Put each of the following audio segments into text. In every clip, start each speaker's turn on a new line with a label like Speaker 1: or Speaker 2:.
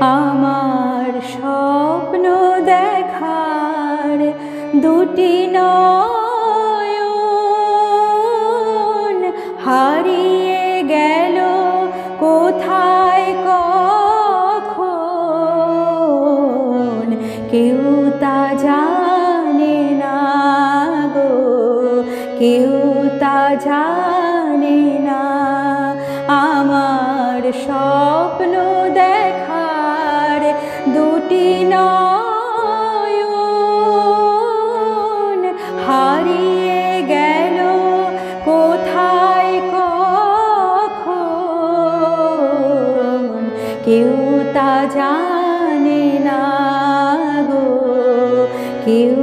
Speaker 1: আমার স্বপ্ন দেখার দুটি নয়ন হারিয়ে গেল কোথায় কখন? কেউ তা জানে না গো, কেউ তা জানে না। আমার স্বপ্ন দেখার কেউ তা জানে না গো। কেউ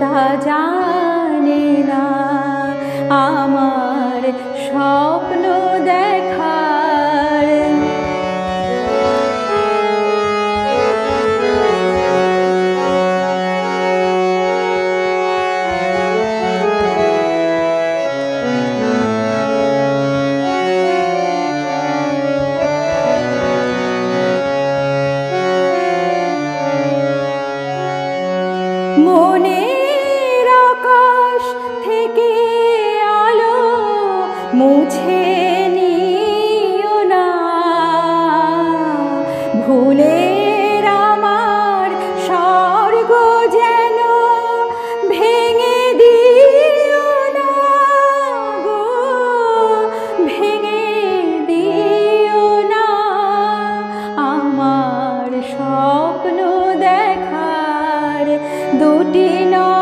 Speaker 1: তা জানে না। আমার স্বপ্ন মনের আকাশ থেকে আলো মুছে দুটি নয়ন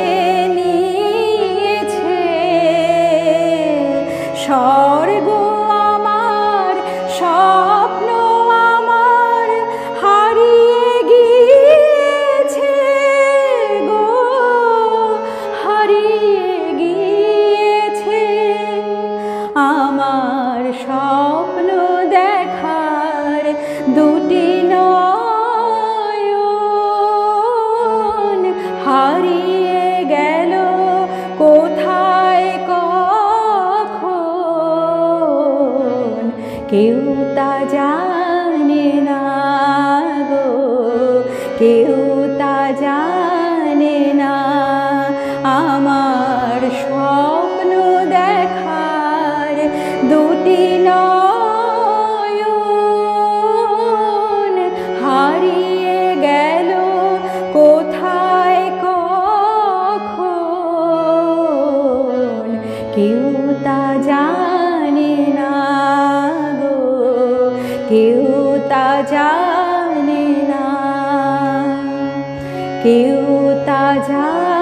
Speaker 1: স্বর্গ আমার স্বপ্ন আমার হারিয়ে গিয়েছে গো হারিয়ে গিয়েছে আমার স্বপ্ন কেউ তা জানে না গো। কেউ তা জানে না। আমার স্বপ্ন দেখার দুটি নয়ন হারিয়ে গেল কোথায় কখন? কেউ जानि क्यो त